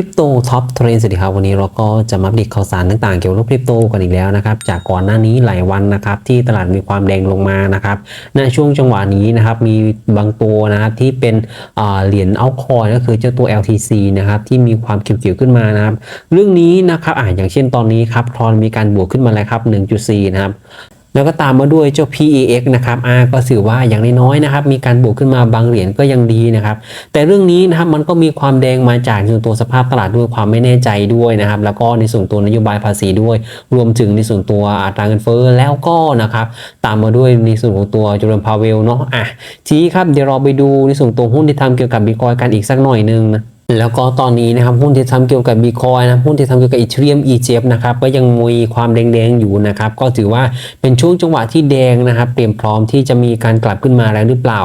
ริปโตท็อปเทรนสวัสดีครับวันนี้เราก็จะมาอัปเดตข่าวสารต่างๆ เกี่ยวกับคริปโตกันอีกแล้วนะครับ จากก่อนหน้านี้หลายวันนะครับ ที่ตลาดมีความแดงลงมานะครับในช่วงจังหวะนี้นะครับ มีบางตัวนะครับที่เป็นเหรียญเอาคอยก็คือเจ้าตัว LTC นะครับที่มีความเขียวๆขึ้นมานะครับ เรื่องนี้นะครับอ่าอย่างเช่นตอนนี้ครับทรอนมีการบวกขึ้นมาแล้วครับ 1.4 นะครับ แล้วก็ตามมาด้วยเจ้า PEX นะครับอ่าก็ถือว่าอย่างน้อยๆนะครับ มีการบวกขึ้นมาบางเหรียญก็ยังดีนะครับ แต่เรื่องนี้นะครับมันก็มีความแดงมาจากในส่วนตัวสภาพตลาดด้วยความไม่แน่ใจด้วยนะครับ แล้วก็ในส่วนตัวนโยบายภาษีด้วย รวมถึงในส่วนตัวอัตราเงินเฟ้อแล้วก็นะครับ ตามมาด้วยในส่วนของตัวจอร์แดนพาเวลเนาะอะทีครับเดี๋ยวเราไปดูในส่วนตัวหุ้นที่ทำเกี่ยวกับบิตคอยกันอีกสักหน่อยนึงนะ แล้วก็ตอนนี้นะครับหุ้นที่ทำเกี่ยวกับบีคอยนะหุ้นที่ทำเกี่ยวกับอีเทเรียมอีเจฟนะครับก็ยังมีความแดงๆอยู่นะครับก็ถือว่าเป็นช่วงจังหวะที่แดงนะครับเตรียมพร้อมที่จะมีการกลับขึ้นมาแล้วหรือเปล่า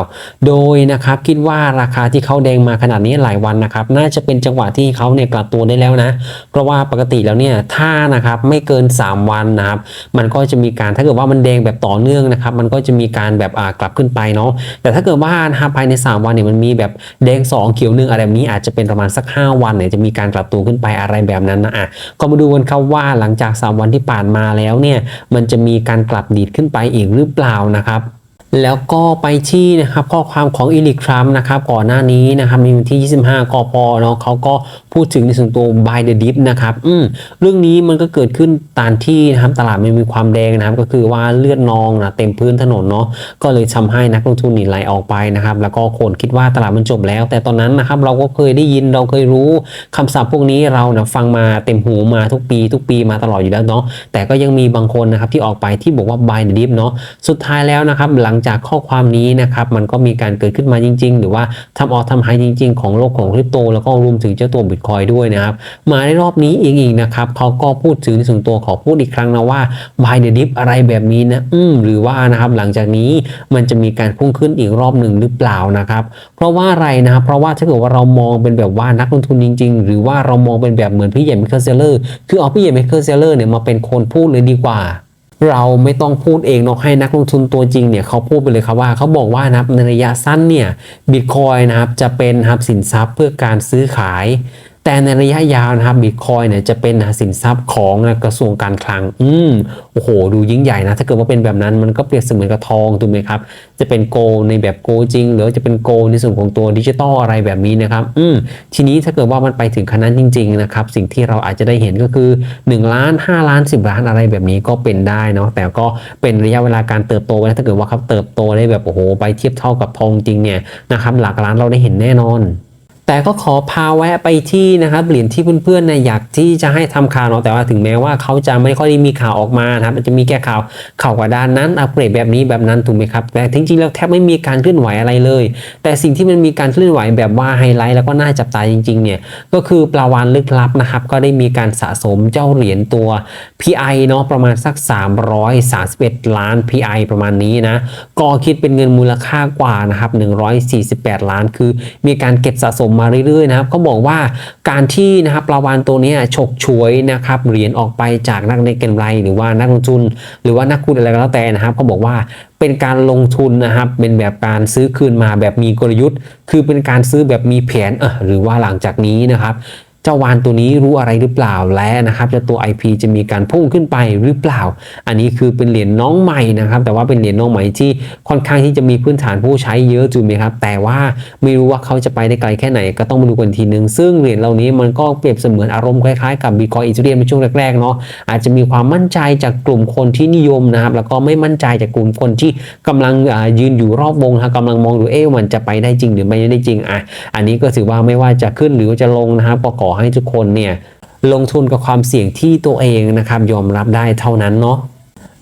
โดยนะครับคิดว่าราคาที่เขาแดงมาขนาดนี้หลายวันนะครับน่าจะเป็นจังหวะที่เขาเนี่ยกลับตัวได้แล้วนะ เพราะว่าปกติแล้วเนี่ยถ้านะครับไม่เกิน 3 วันนะครับมันก็จะมีการถ้าเกิดว่ามันแดงแบบต่อเนื่องนะครับมันก็จะมีการแบบอ่ากลับขึ้นไปเนาะแต่ถ้าเกิดว่านะภายใน 3 วันเนี่ยมันมีแบบแดง 2 เขียวหนึ่งอะไรแบบนี้อาจจะเป็นประมาณสัก 5 วันเนี่ยจะมีการกลับตัวขึ้นไปอะไรแบบนั้นนะอะก็มาดูกันครับว่าหลังจาก 3 วันที่ผ่านมาแล้วเนี่ยมันจะมีการกลับดีดขึ้นไปอีกหรือเปล่านะครับ แล้วก็ไปที่นะครับข้อความของอีลิคทรัมนะครับก่อนหน้านี้นะครับในวันที่ 25กพเนาะเขาก็พูดถึงในส่วนตัว buy the dip นะครับอืมเรื่องนี้มันก็เกิดขึ้นตามที่นะครับตลาดมันมีความแดงนะครับก็คือว่าเลือดนองนะเต็มพื้นถนนเนาะก็เลยทำให้นักลงทุนหนีไหลออกไปนะครับแล้วก็คนคิดว่าตลาดมันจบแล้ว แต่ตอนนั้นนะครับเราก็เคยได้ยินเราเคยรู้คำศัพท์พวกนี้เรานะฟังมาเต็มหูมาทุกปี ทุกปีมาตลอดอยู่แล้วเนาะแต่ก็ยังมีบางคนนะครับที่ออกไปที่บอกว่า buy the dip เนาะสุดท้ายแล้วนะครับหลังจากข้อความนี้นะครับมันก็มีการเกิดขึ้นมาจริง ๆ หรือว่าทำออกทำไฮจริง ๆ ของโลกของคริปโต แล้วก็รวมถึงเจ้าตัวบิตคอยด้วยนะครับมาในรอบนี้อีกอีกนะครับเขาก็พูดถึงในส่วนตัวขอพูดอีกครั้งนะว่า buy the dip อะไรแบบนี้นะอืมหรือว่านะครับหลังจากนี้มันจะมีการพุ่งขึ้นอีกรอบหนึ่งหรือเปล่านะครับ เพราะว่าอะไรนะครับเพราะว่าถ้าเกิดว่าเรามองเป็นแบบว่านักลงทุนจริง ๆ หรือว่าเรามองเป็นแบบเหมือนพี่ใหญ่ไมเคิลเซเลอร์คือเอาพี่ใหญ่ไมเคิลเซเลอร์เนี่ยมาเป็นคนพูดเลยดีกว่า เราไม่ต้องพูดเองเนาะให้นักลงทุนตัวจริงเนี่ยเขาพูดไปเลยครับว่าเขาบอกว่านะครับในระยะสั้นเนี่ยบิตคอยนะครับจะเป็นนะครับสินทรัพย์เพื่อการซื้อขาย แต่ในระยะยาวนะครับบิตคอยเนี่ยจะเป็นสินทรัพย์ของกระทรวงการคลัง อืมโอ้โห ดูยิ่งใหญ่นะ ถ้าเกิดว่าเป็นแบบนั้นมันก็เปรียบเสมือนกับทองถูกไหมครับ จะเป็นโกในแบบโกจริง หรือจะเป็นโกในส่วนของตัวดิจิตอลอะไรแบบนี้นะครับ อืมทีนี้ถ้าเกิดว่ามันไปถึงขนาดจริง ๆ นะครับ สิ่งที่เราอาจจะได้เห็นก็คือ 1 ล้าน 5 ล้าน 10 ล้านอะไรแบบนี้ก็เป็นได้เนาะแต่ก็เป็นระยะเวลาการเติบโตนะถ้าเกิดว่าเขาเติบโตได้แบบโอ้โหไปเทียบเท่ากับทองจริงเนี่ยนะครับหลักล้านเราได้เห็นแน่นอน แต่ก็ขอพาแวะไปที่นะครับเหรียญที่เพื่อนๆนี่ยอยากที่จะให้ทำข่าวเนาะแต่ว่าถึงแม้ว่าเขาจะไม่ค่อยได้มีข่าวออกมานะครับมันจะมีแค่ข่าวข่าวกว่าด้านนั้นอัปเกรดแบบนี้แบบนั้นถูกไหมครับแต่จริงๆแล้วแทบไม่มีการเคลื่อนไหวอะไรเลย แต่สิ่งที่มันมีการเคลื่อนไหวแบบว่าไฮไลท์แล้วก็น่าจับตาจริงๆเนี่ยก็คือปลาวานลึกลับนะครับ ก็ได้มีการสะสมเจ้าเหรียญตัว PI เนาะประมาณสัก 331 ล้าน PI ประมาณนี้นะก็คิดเป็นเงินมูลค่ากว่านะครับ148 ล้าน คือมีการเก็บสะสมมาเรื่อยๆนะครับเขาบอกว่าการที่นะครับปลาวานตัวนี้ฉกฉวยนะครับเหรียญออกไปจากนักในเก็งไรหรือว่านักลงทุน หรือว่านักคุณอะไรก็แล้วแต่นะครับเขาบอกว่าเป็นการลงทุนนะครับเป็นแบบการซื้อคืนมาแบบมีกลยุทธ์ คือเป็นการซื้อแบบมีแผนเออหรือว่าหลังจากนี้นะครับ เจ้าวานตัวนี้รู้อะไรหรือเปล่าและนะครับจะตัว IP จะมีการพุ่งขึ้นไปหรือเปล่า อันนี้คือเป็นเหรียญน้องใหม่นะครับ แต่ว่าเป็นเหรียญน้องใหม่ที่ค่อนข้างที่จะมีพื้นฐานผู้ใช้เยอะจูไหมครับ แต่ว่าไม่รู้ว่าเขาจะไปได้ไกลแค่ไหน ก็ต้องมาดูกันทีนึง ซึ่งเหรียญเหล่านี้มันก็เปรียบเสมือนอารมณ์คล้ายๆกับบิตคอยอีเทเรียมในช่วงแรกๆเนาะอาจจะมีความมั่นใจจากกลุ่มคนที่นิยมนะครับ แล้วก็ไม่มั่นใจจากกลุ่มคนที่กำลังยืนอยู่รอบวงนะกำลังมองดูเอ๊ะมันจะไปได้จริงหรือไม่ได้จริงอะอันนี้ก็ถือว่าไม่ว่าจะขึ้นหรือจะลงนะครับก็ขอให้ทุกคนเนี่ยลงทุนกับความเสี่ยงที่ตัวเองนะครับยอมรับได้เท่านั้นเนาะ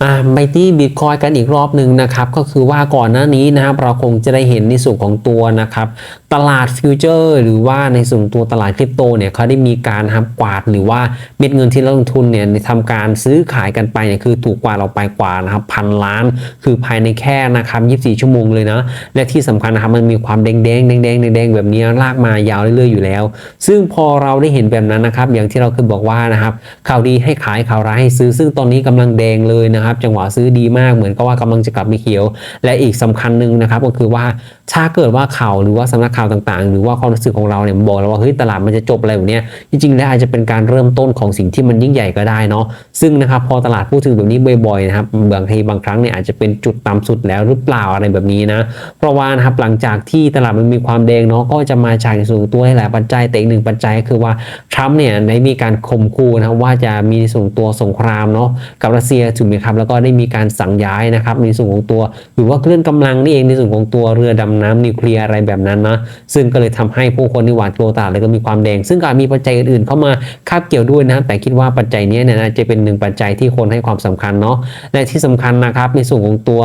อ่าไปที่บิตคอยกันอีกรอบหนึ่งนะครับ ก็คือว่าก่อนหน้านี้นะครับเราคงจะได้เห็นในส่วนของตัวนะครับ ตลาดฟิวเจอร์ หรือว่าในส่วนตัวตลาดคริปโตเนี่ยเขาได้มีการครับกวาดหรือว่าเม็ดเงินที่เราลงทุนเนี่ยทำการซื้อขายกันไปเนี่ยคือถูกกว่าเราไปกว่านะครับพันล้าน คือภายในแค่นะครับ24 ชั่วโมงเลยนะ และที่สำคัญนะครับมันมีความแดงแดงแดงแดงแดงแบบนี้ลากมายาวเรื่อยๆอยู่แล้ว ซึ่งพอเราได้เห็นแบบนั้นนะครับ อย่างที่เราเคยบอกว่านะครับข่าวดีให้ขายข่าวร้ายให้ซื้อซึ่งตอนนี้กำลังแดงเลยนะครับจังหวะซื้อดีมากเหมือนกับว่ากำลังจะกลับมาเขียว และอีกสำคัญหนึ่งนะครับก็คือว่าถ้าเกิดว่าข่าวหรือว่าสำนักข่าวต่างๆ หรือว่าความรู้สึกของเราเนี่ยบอกแล้วว่าเฮ้ยตลาดมันจะจบอะไรแบบเนี้ยจริงๆแล้วอาจจะเป็นการเริ่มต้นของสิ่งที่มันยิ่งใหญ่ก็ได้เนาะซึ่งนะครับพอตลาดพูดถึงแบบนี้บ่อยๆนะครับบางทีบางครั้งเนี่ยอาจจะเป็นจุดต่ำสุดแล้วหรือเปล่าอะไรแบบนี้นะเพราะว่านะครับหลังจากที่ตลาดมันมีความแดงเนาะก็จะมาจากในส่งตัวหลายปัจจัยแต่อีกหนึ่งปัจจัยคือว่าทรัมป์เนี่ยได้มีการข่มขู่นะครับว่าจะมีส่วนของตัวสงครามเนาะกับรัสเซียถูกไหมครับแล้วก็ได้มีการสั่งย้ายนะครับในส่วนของตัว หรือว่าเคลื่อนกำลังนี่เองในส่วนของตัวเรือดำน้ำนิวเคลียร์อะไรแบบนั้นนะซึ่งก็เลยทำให้ผู้คนที่หวาดกลัวตลาดเลยก็มีความแดง ซึ่งก็อาจมีปัจจัยอื่นๆเข้ามาคาบเกี่ยวด้วยนะแต่คิดว่าปัจจัยนี้เนี่ยนะจะเป็นหนึ่งปัจจัยที่คนให้ความสำคัญเนาะและที่สำคัญนะครับในส่วนของตัว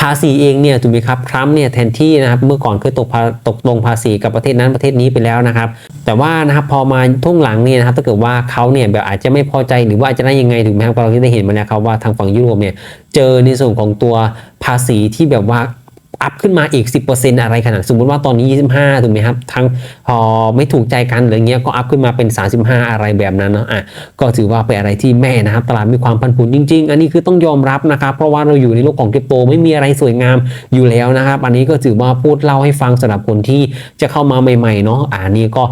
ภาษีเองเนี่ยถูกไหมครับทรัมป์เนี่ยแทนที่นะครับเมื่อก่อนเคยตกตกลงภาษีกับประเทศนั้นประเทศนี้ไปแล้วนะครับ แต่ว่านะครับพอมาทุ่งหลังเนี่ยนะครับถ้าเกิดว่าเขาเนี่ยแบบอาจจะไม่พอใจหรือว่าอาจจะได้ยังไงถูกไหมครับเราได้เห็นมาแล้วครับว่าทางฝั่งยุโรปเนี่ยเจอในส่วนของตัวภาษีที่แบบว่า อัพขึ้นมาอีก 10%อะไรขนาด สมมติว่าตอนนี้ 25 ถูกไหมครับ ทั้งพอไม่ถูกใจกันหรือเงี้ยก็อัพขึ้นมาเป็น 35 อะไรแบบนั้นเนาะอะก็ถือว่าเป็นอะไรที่แม่นะครับ ตลาดมีความผันผวนจริง ๆ อันนี้คือต้องยอมรับนะครับเพราะว่าเราอยู่ในโลกของคริปโตไม่มีอะไรสวยงามอยู่แล้วนะครับ อันนี้ก็ถือว่าพูดเล่าให้ฟังสำหรับคนที่จะเข้ามาใหม่ๆเนาะอ่านนี้ก็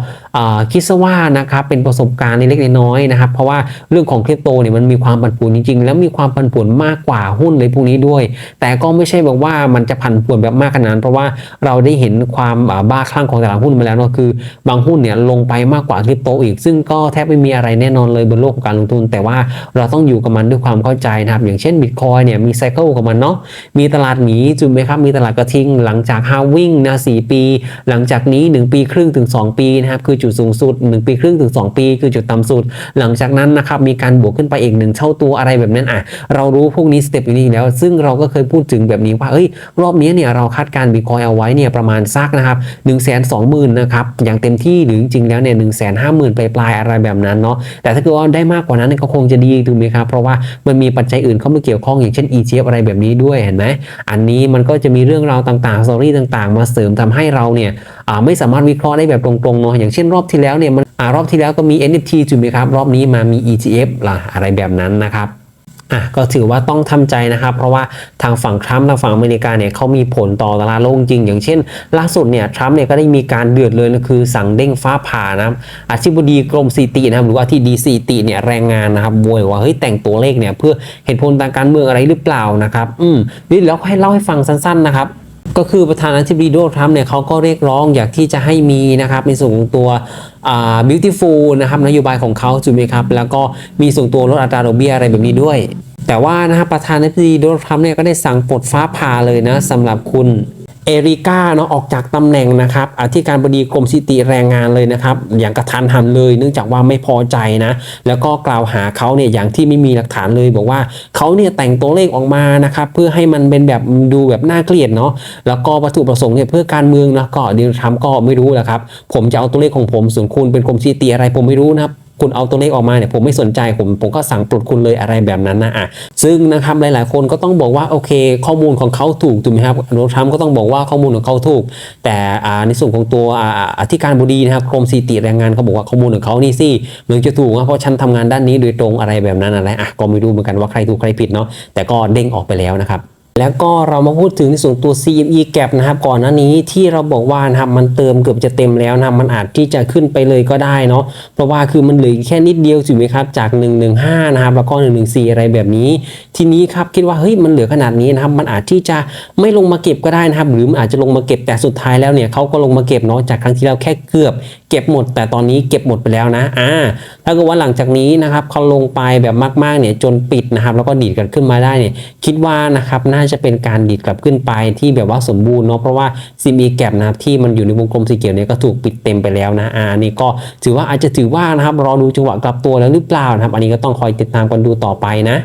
คิดซะว่านะครับเป็นประสบการณ์เล็กๆน้อยๆนะครับ เพราะว่าเรื่องของคริปโตเนี่ยมันมีความผันผวนจริงๆ แล้วมีความผันผวนมากกว่าหุ้นเลยพวกนี้ด้วย แต่ก็ไม่ใช่แบบว่ามันจะผันผวนแบบมากขนาดนั้นเพราะว่าเราได้เห็นความบ้าคลั่งของตลาดหุ้นมาแล้วเนาะคือบางหุ้นเนี่ยลงไปมากกว่าคริปโตอีก ซึ่งก็แทบไม่มีอะไรแน่นอนเลยบนโลกของการลงทุน แต่ว่าเราต้องอยู่กับมันด้วยความเข้าใจนะครับอย่างเช่นบิตคอยเนี่ยมีไซเคิลของมันเนาะมีตลาดหมีจุดไหมครับมีตลาดกระทิง หลังจากฮาวิ่งนะสปี หลังจากนี้ 1 ปีครึ่งถึง 2 ปีนะครับคือจุดสูงสุด 1 ปีครึ่งถึง 2 ปีคือจุดต่ำสุด หลังจากนั้นนะครับมีการบวกขึ้นไปอีกหนึ่งเท่าตัวอะไรแบบนั้นอะเรารู้พวกนี้สเต็ปนี้แล้ว ซึ่งเราก็เคยพูดถึงแบบนี้ว่าเอ้ยรอบนี้เนี่ยเราคาดการบิตคอยเอาไว้เนี่ยประมาณซักนะครับ1นึ่งแสนสองหมื่นนะครับอย่างเต็มที่หรือจริงๆแล้วเนี่ยหนึ่งแสนห้าหมื่นปลายๆอะไรแบบนั้นเนาะแต่ถ้าเกิดว่าได้มากกว่านั้นก็คงจะดีถูกไหมครับเพราะว่ามันมีปัจจัยอื่นเข้ามาเกี่ยวข้องอย่างเช่น ETF อะไรแบบนี้ด้วยเห็นไหมอันนี้มันก็จะมีเรื่องราวต่างๆสตอรี่ต่าง ๆ มาเสริมทำให้เราเนี่ยไม่สามารถวิเคราะห์ได้แบบตรงๆเนาะอย่างเช่นรอบที่แล้วเนี่ยมันอ่ารอบที่แล้วก็มี NFT ถูกไหมครับ รอบนี้มามี ETF ล่ะอะไรแบบนั้นนะครับอะก็ถือว่าต้องทำใจนะครับ เพราะว่าทางฝั่งทรัมป์ทางฝั่งอเมริกาเนี่ยเขามีผลต่อตลาดโลกจริง อย่างเช่น ล่าสุดเนี่ยทรัมป์เนี่ยก็ได้มีการเดือดเลยนะคือสั่งเด้งฟ้าผ่านะครับอธิบดีกรมสถิตินะครับหรือว่าที่ดีสถิติเนี่ยแรงงานนะครับโวยว่าเฮ้ยแต่งตัวเลขเนี่ยเพื่อเหตุผลทางการเมืองอะไรหรือเปล่านะครับ อืมนี่แล้วให้เล่าให้ฟังสั้นๆนะครับ ก็คือประธานาธิบดีโดนัลด์ทรัมป์เนี่ยเขาก็เรียกร้องอยากที่จะให้มีนะครับในส่วนของตัว beautiful นะครับนโยบายของเขาถูกไหมครับ แล้วก็มีส่วนตัวลดอัตราดอกเบี้ยอะไรแบบนี้ด้วย แต่ว่านะครับประธานาธิบดีโดนัลด์ทรัมป์เนี่ยก็ได้สั่งปลดฟ้าผ่าเลยนะสำหรับคุณ เอริก้าเนาะออกจากตำแหน่งนะครับอธิการบดีกรมสิติแรงงานเลยนะครับ อย่างกระทันหันเลย เนื่องจากว่าไม่พอใจนะ แล้วก็กล่าวหาเขาเนี่ยอย่างที่ไม่มีหลักฐานเลย บอกว่าเขาเนี่ยแต่งตัวเลขออกมานะครับเพื่อให้มันเป็นแบบดูแบบน่าเกลียดเนาะแล้วก็วัตถุประสงค์เนี่ยเพื่อการเมืองนะก็ดิวทรัมก็ไม่รู้แหละครับผมจะเอาตัวเลขของผมส่วนคุณเป็นกรมสิติอะไรผมไม่รู้นะครับ คุณเอาตัวเลขออกมาเนี่ยผมไม่สนใจผมผมก็สั่งปลดคุณเลยอะไรแบบนั้นนะอะซึ่งนะครับหลาย ๆ คนก็ต้องบอกว่าโอเค ข้อมูลของเขาถูกถูกไหมครับโดนัลด์ทรัมป์ก็ต้องบอกว่าข้อมูลของเขาถูก แต่อ่าในส่วนของตัวอ่าอธิการบดีนะครับกรมสถิติแรงงานเขาบอกว่าข้อมูลของเขานี่สิเหมือนจะถูกนะเพราะฉันทำงานด้านนี้โดยตรงอะไรแบบนั้นอะไรอะก็ไม่รู้เหมือนกันว่าใครถูกใครผิดเนาะแต่ก็เด้งออกไปแล้วนะครับ แล้วก็เรามาพูดถึงในส่วนตัว CME Gap นะครับก่อนหน้านี้ที่เราบอกว่านะครับมันเติมเกือบจะเต็มแล้วนะมันอาจที่จะขึ้นไปเลยก็ได้เนาะเพราะว่าคือมันเหลือแค่นิดเดียวถูกไหมครับจาก 115 นะครับแล้วก็ 114 อะไรแบบนี้ ทีนี้ครับคิดว่าเฮ้ยมันเหลือขนาดนี้นะครับมันอาจที่จะไม่ลงมาเก็บก็ได้นะครับ หรือมันอาจจะลงมาเก็บแต่สุดท้ายแล้วเนี่ยเขาก็ลงมาเก็บเนาะจากครั้งที่แล้วแค่เกือบ เก็บหมด แต่ตอนนี้เก็บหมดไปแล้วนะอ่าถ้าเกิดว่าหลังจากนี้นะครับเขาลงไปแบบมากๆเนี่ยจนปิดนะครับ แล้วก็ดีดกันขึ้นมาได้เนี่ยคิดว่านะครับน่าจะเป็นการดีดกลับขึ้นไปที่แบบว่าสมบูรณ์เนาะเพราะว่าซีมีแกบนะครับที่มันอยู่ในวงกลมสีเขียวเนี่ยก็ถูกปิดเต็มไปแล้วนะอ่าอันนี่ก็ถือว่าอาจจะถือว่านะครับรอดูจังหวะกลับตัวแล้วหรือเปล่านะครับ อันนี้ก็ต้องคอยติดตามกันดูต่อไปนะ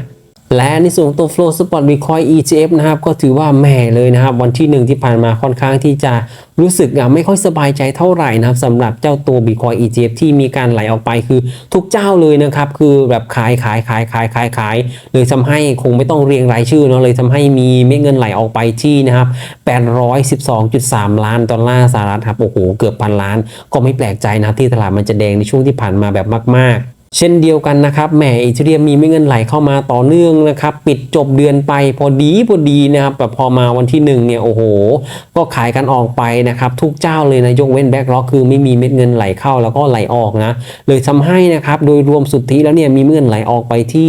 และในส่วนตัว Flow Spot Bitcoin ETF นะครับก็ถือว่าแหม่เลยนะครับ วันที่หนึ่งที่ผ่านมาค่อนข้างที่จะรู้สึกอะไม่ค่อยสบายใจเท่าไหร่นะครับสำหรับเจ้าตัว Bitcoin ETF ที่มีการไหลออกไปคือทุกเจ้าเลยนะครับ คือแบบขายขายขายขายขายขายเลยทำให้คงไม่ต้องเรียงรายชื่อเนาะเลยทำให้มีเม็ดเงินไหลออกไปที่นะครับ812.3 ล้านดอลลาร์สหรัฐครับโอ้โหเกือบพันล้าน ก็ไม่แปลกใจนะที่ตลาดมันจะแดงในช่วงที่ผ่านมาแบบมาก ๆ เช่นเดียวกันนะครับแหมอีเทเรียมมีไม่เงินไหลเข้ามาต่อเนื่องนะครับ ปิดจบเดือนไปพอดีพอดีนะครับแบบพอมาวันที่หนึ่งเนี่ยโอ้โห ก็ขายกันออกไปนะครับ ทุกเจ้าเลยนะยกเว้นแบ็กล็อกคือไม่มีเม็ดเงินไหลเข้าแล้วก็ไหลออกนะเลยทำให้นะครับโดยรวมสุทธิแล้วเนี่ยมีเงินไหลออกไปที่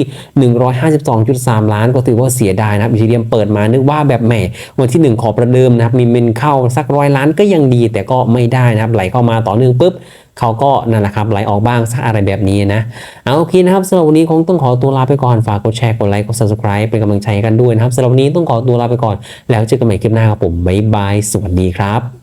152.3 ล้านก็ถือว่าเสียดายนะอีเทเรียมเปิดมานึกว่าแบบแหมวันที่หนึ่งขอประเดิมนะครับมีเงินเข้าสักร้อยล้านก็ยังดีแต่ก็ไม่ได้นะครับไหลเข้ามาต่อเนื่องปุ๊บ เขาก็นั่นแหละครับไหลออกบ้างสักอะไรแบบนี้นะ เอาโอเคนะครับสำหรับวันนี้คงต้องขอตัวลาไปก่อนฝากกดแชร์กดไลค์กด subscribe เป็นกำลังใจกันด้วยนะครับสำหรับวันนี้ต้องขอตัวลาไปก่อน แล้วเจอกันใหม่คลิปหน้าครับผมบ๊ายบายสวัสดีครับ